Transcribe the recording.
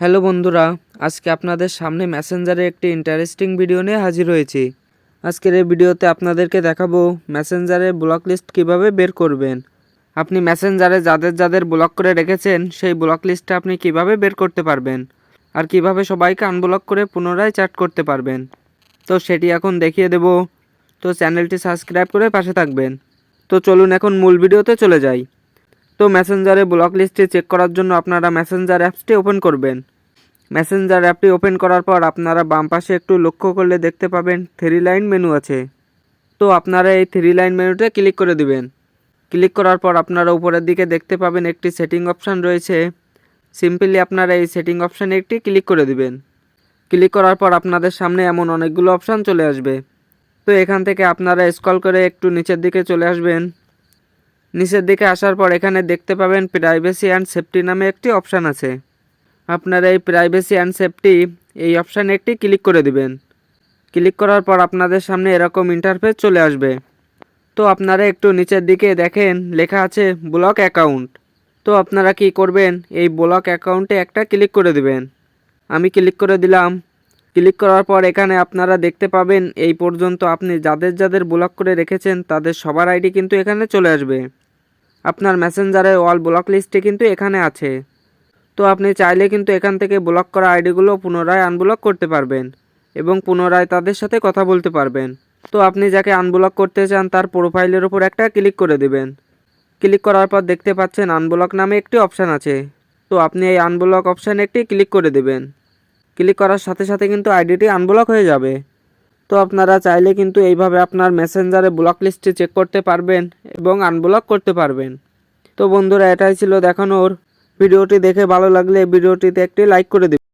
Hello বন্ধুরা, আজকে আপনাদের সামনে মেসেঞ্জারে একটি ইন্টারেস্টিং ভিডিও নিয়ে হাজির হয়েছি। আজকের এই ভিডিওতে আপনাদেরকে দেখাবো মেসেঞ্জারে ব্লক লিস্ট কীভাবে বের করবেন। আপনি মেসেঞ্জারে যাদের যাদের ব্লক করে রেখেছেন, সেই ব্লক লিস্টটা আপনি কীভাবে বের করতে পারবেন? আর কীভাবে সবাইকে আনব্লক করে পুনরায় চ্যাট করতে পারবেন? তো সেটি এখন দেখিয়ে দেব। তো চ্যানেলটি সাবস্ক্রাইব করে পাশে থাকবেন। তো চলুন এখন মূল ভিডিওতে চলে যাই। তো মেসেঞ্জারে ব্লক লিস্টটি চেক করার জন্য আপনারা মেসেঞ্জার অ্যাপসটি ওপেন করবেন। মেসেঞ্জার অ্যাপটি ওপেন করার পর আপনারা বাম পাশে একটু লক্ষ্য করলে দেখতে পাবেন থ্রি লাইন মেনু আছে। তো আপনারা এই থ্রি লাইন মেনুতে ক্লিক করে দিবেন। ক্লিক করার পর আপনারা উপরের দিকে দেখতে পাবেন একটি সেটিং অপশান রয়েছে। সিম্পলি আপনারা এই সেটিং অপশানে একটি ক্লিক করে দিবেন। ক্লিক করার পর আপনাদের সামনে এমন অনেকগুলো অপশান চলে আসবে। তো এখান থেকে আপনারা স্ক্রল করে একটু নিচের দিকে চলে আসবেন। নিচের দিকে আসার পর এখানে দেখতে পাবেন প্রাইভেসি অ্যান্ড সেফটি নামে একটি অপশান আছে। আপনারা এই প্রাইভেসি অ্যান্ড সেফটি এই অপশানে একটি ক্লিক করে দিবেন। ক্লিক করার পর আপনাদের সামনে এরকম ইন্টারফেস চলে আসবে। তো আপনারা একটু নিচের দিকে দেখেন, লেখা আছে ব্লক অ্যাকাউন্ট তো আপনারা কি করবেন, এই ব্লক অ্যাকাউন্টে একটা ক্লিক করে দিবেন। আমি ক্লিক করে দিলাম। ক্লিক করার পর এখানে আপনারা দেখতে পাবেন, এই পর্যন্ত আপনি যাদের যাদের ব্লক করে রেখেছেন, তাদের সবার আইডি কিন্তু এখানে চলে আসবে। আপনার মেসেঞ্জারের অল ব্লক লিস্টে কিন্তু এখানে আছে। তো আপনি চাইলে কিন্তু এখান থেকে ব্লক করা আইডিগুলো পুনরায় আনব্লক করতে পারবেন এবং পুনরায় তাদের সাথে কথা বলতে পারবেন। তো আপনি যাকে আনব্লক করতে চান তার প্রোফাইলের উপর একটা ক্লিক করে দেবেন। ক্লিক করার পর দেখতে পাচ্ছেন আনব্লক নামে একটি অপশান আছে। তো আপনি এই আনব্লক অপশানে একটি ক্লিক করে দেবেন। ক্লিক করার সাথে সাথে কিন্তু আইডিটি আনব্লক হয়ে যাবে। তো আপনারা চাইলে কিন্তু এইভাবে আপনার মেসেঞ্জারে ব্লক লিস্টে চেক করতে পারবেন এবং আনব্লক করতে পারবেন। তো বন্ধুরা, এটাই ছিল দেখানোর। ভিডিওটি দেখে ভালো লাগলে ভিডিওটিতে একটি লাইক করে দিন